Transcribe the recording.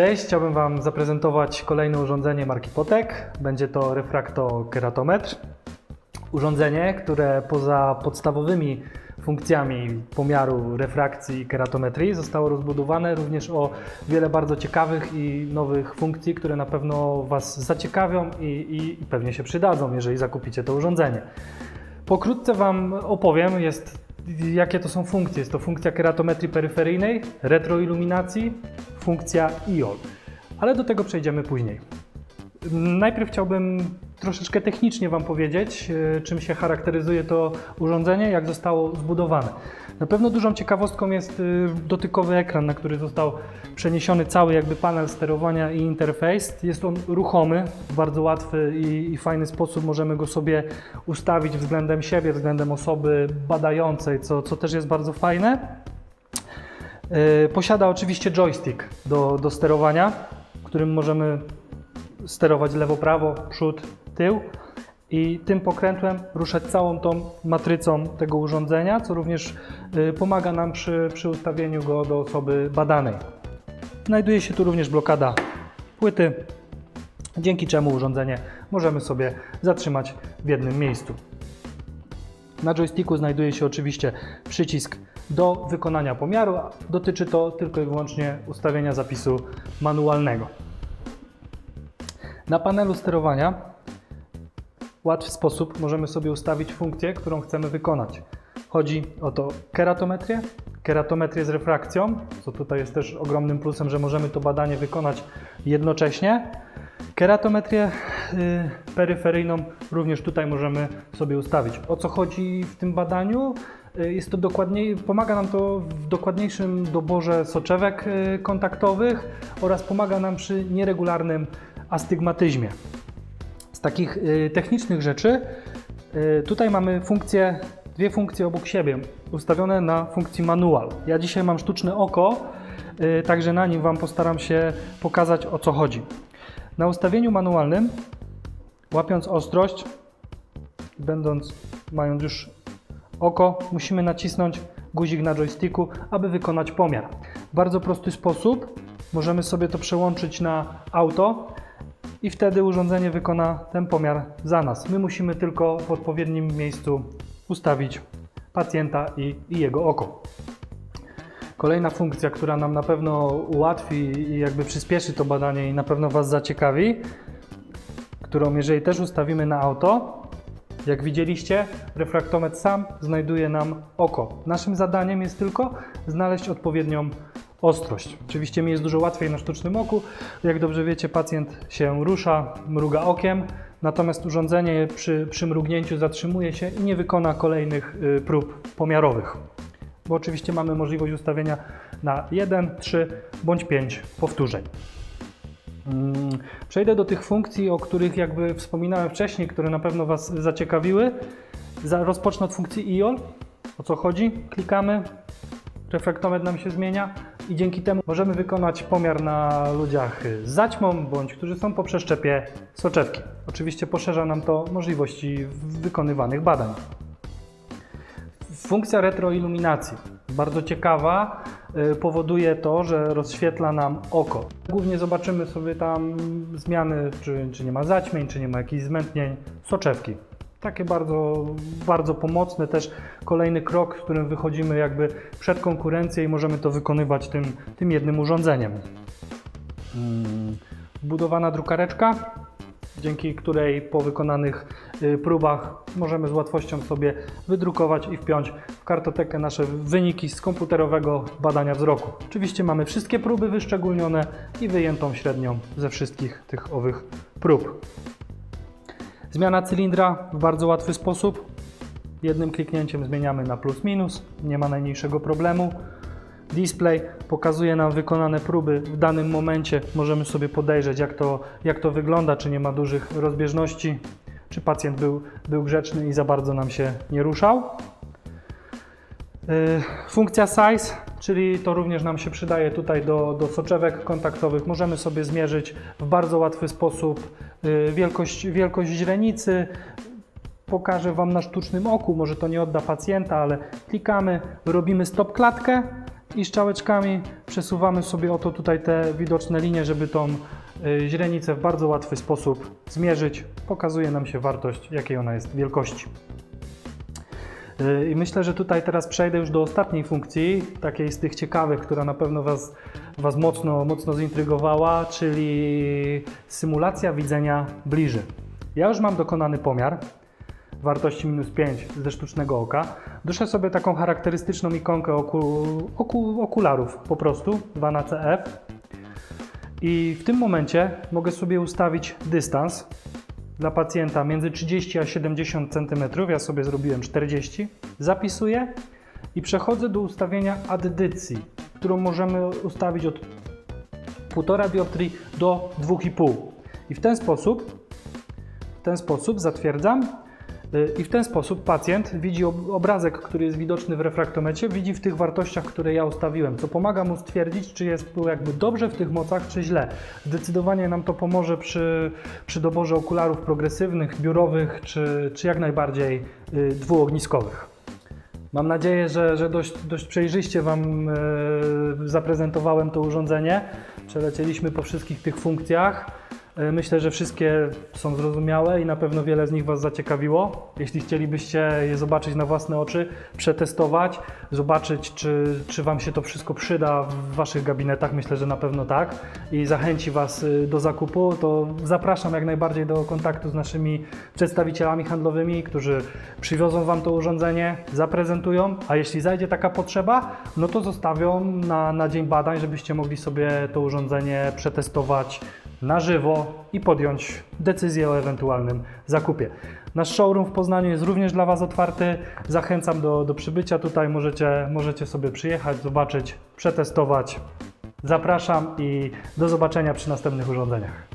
Cześć, chciałbym Wam zaprezentować kolejne urządzenie marki Potek. Będzie to refraktokeratometr. Urządzenie, które poza podstawowymi funkcjami pomiaru refrakcji i keratometrii zostało rozbudowane również o wiele bardzo ciekawych i nowych funkcji, które na pewno Was zaciekawią i, i, pewnie się przydadzą, jeżeli zakupicie to urządzenie. Pokrótce Wam opowiem, jest, jakie to są funkcje. Jest to funkcja keratometrii peryferyjnej, retroiluminacji, funkcja IOL. Ale do tego przejdziemy później. Najpierw chciałbym troszeczkę technicznie Wam powiedzieć, e, czym się charakteryzuje to urządzenie, jak zostało zbudowane. Na pewno dużą ciekawostką jest e, dotykowy ekran, na który został przeniesiony cały jakby panel sterowania i interfejs. Jest on ruchomy, w bardzo łatwy i, i fajny sposób możemy go sobie ustawić względem siebie, względem osoby badającej, co, co też jest bardzo fajne. E, Posiada oczywiście joystick do, do sterowania, którym możemy sterować lewo, prawo, przód, tył i tym pokrętłem ruszać całą tą matrycą tego urządzenia, co również y, pomaga nam przy, przy ustawieniu go do osoby badanej. Znajduje się tu również blokada płyty, dzięki czemu urządzenie możemy sobie zatrzymać w jednym miejscu. Na joysticku znajduje się oczywiście przycisk do wykonania pomiaru. Dotyczy to tylko i wyłącznie ustawienia zapisu manualnego. Na panelu sterowania w łatwy sposób możemy sobie ustawić funkcję, którą chcemy wykonać. Chodzi o to keratometrię, keratometrię z refrakcją, co tutaj jest też ogromnym plusem, że możemy to badanie wykonać jednocześnie. Keratometrię y, peryferyjną również tutaj możemy sobie ustawić. O co chodzi w tym badaniu? Y, Jest to dokładniej, pomaga nam to w dokładniejszym doborze soczewek y, kontaktowych oraz pomaga nam przy nieregularnym astygmatyzmie. Z takich y, technicznych rzeczy tutaj mamy funkcje, dwie funkcje obok siebie, ustawione na funkcji manual. Ja dzisiaj mam sztuczne oko, także na nim Wam postaram się pokazać o co chodzi. Na ustawieniu manualnym, łapiąc ostrość, będąc, mając już oko, musimy nacisnąć guzik na joysticku, aby wykonać pomiar. W bardzo prosty sposób możemy sobie to przełączyć na auto i wtedy urządzenie wykona ten pomiar za nas. My musimy tylko w odpowiednim miejscu ustawić pacjenta i, i jego oko. Kolejna funkcja, która nam na pewno ułatwi i jakby przyspieszy to badanie i na pewno Was zaciekawi, którą jeżeli też ustawimy na auto, jak widzieliście, refraktometr sam znajduje nam oko. Naszym zadaniem jest tylko znaleźć odpowiednią ostrość. Oczywiście mi jest dużo łatwiej na sztucznym oku. Jak dobrze wiecie, pacjent się rusza, mruga okiem, natomiast urządzenie przy, przy mrugnięciu zatrzymuje się i nie wykona kolejnych y, prób pomiarowych. Bo oczywiście mamy możliwość ustawienia na 1, 3 bądź 5 powtórzeń. Mm, Przejdę do tych funkcji, o których jakby wspominałem wcześniej, które na pewno Was zaciekawiły. Za- Rozpocznę od funkcji IOL. O co chodzi? Klikamy, refraktometr nam się zmienia i dzięki temu możemy wykonać pomiar na ludziach z zaćmą bądź którzy są po przeszczepie soczewki. Oczywiście poszerza nam to możliwości wykonywanych badań. Funkcja retroiluminacji, bardzo ciekawa, powoduje to, że rozświetla nam oko. Głównie zobaczymy sobie tam zmiany, czy, czy nie ma zaćmień, czy nie ma jakichś zmętnień soczewki. Takie bardzo, bardzo pomocne, też kolejny krok, w którym wychodzimy jakby przed konkurencję i możemy to wykonywać tym, tym jednym urządzeniem. Mm, Wbudowana drukareczka, dzięki której po wykonanych y, próbach możemy z łatwością sobie wydrukować i wpiąć w kartotekę nasze wyniki z komputerowego badania wzroku. Oczywiście mamy wszystkie próby wyszczególnione i wyjętą średnią ze wszystkich tych owych prób. Zmiana cylindra w bardzo łatwy sposób. Jednym kliknięciem zmieniamy na plus minus, nie ma najmniejszego problemu. Display pokazuje nam wykonane próby w danym momencie. Możemy sobie podejrzeć, jak to, jak to wygląda, czy nie ma dużych rozbieżności, czy pacjent był, był grzeczny i za bardzo nam się nie ruszał. Yy, Funkcja size, czyli to również nam się przydaje tutaj do, do soczewek kontaktowych. Możemy sobie zmierzyć w bardzo łatwy sposób yy, wielkość, wielkość źrenicy. Pokażę Wam na sztucznym oku, może to nie odda pacjenta, ale klikamy, robimy stop klatkę i strzałeczkami przesuwamy sobie oto tutaj te widoczne linie, żeby tą y, źrenicę w bardzo łatwy sposób zmierzyć. Pokazuje nam się wartość, jakiej ona jest wielkości. Y, I myślę, że tutaj teraz przejdę już do ostatniej funkcji, takiej z tych ciekawych, która na pewno Was, was mocno, mocno zintrygowała, czyli symulacja widzenia bliżej. Ja już mam dokonany pomiar wartości minus 5 ze sztucznego oka. Duszę sobie taką charakterystyczną ikonkę oku, oku, okularów po prostu, 2 na CF. I w tym momencie mogę sobie ustawić dystans dla pacjenta między 30 a 70 cm. Ja sobie zrobiłem 40. Zapisuję i przechodzę do ustawienia addycji, którą możemy ustawić od 1,5 dioptrii do 2,5. I w ten sposób, w ten sposób zatwierdzam i w ten sposób pacjent widzi ob- obrazek, który jest widoczny w refraktometrze, widzi w tych wartościach, które ja ustawiłem, co pomaga mu stwierdzić, czy jest jakby dobrze w tych mocach, czy źle. Zdecydowanie nam to pomoże przy, przy doborze okularów progresywnych, biurowych, czy, czy jak najbardziej y, dwuogniskowych. Mam nadzieję, że, że dość, dość przejrzyście Wam e, zaprezentowałem to urządzenie. Przelecieliśmy po wszystkich tych funkcjach. E, Myślę, że wszystkie są zrozumiałe i na pewno wiele z nich Was zaciekawiło. Jeśli chcielibyście je zobaczyć na własne oczy, przetestować, zobaczyć, czy, czy Wam się to wszystko przyda w Waszych gabinetach, myślę, że na pewno tak i zachęci Was y, do zakupu, to zapraszam jak najbardziej do kontaktu z naszymi przedstawicielami handlowymi, którzy przywiozą Wam to urządzenie, zaprezentują, a jeśli zajdzie taka potrzeba, no to zostawią na, na dzień badań, żebyście mogli sobie to urządzenie przetestować na żywo i podjąć decyzję o ewentualnym zakupie. Nasz showroom w Poznaniu jest również dla Was otwarty. Zachęcam do, do przybycia tutaj. Możecie, możecie sobie przyjechać, zobaczyć, przetestować. Zapraszam i do zobaczenia przy następnych urządzeniach.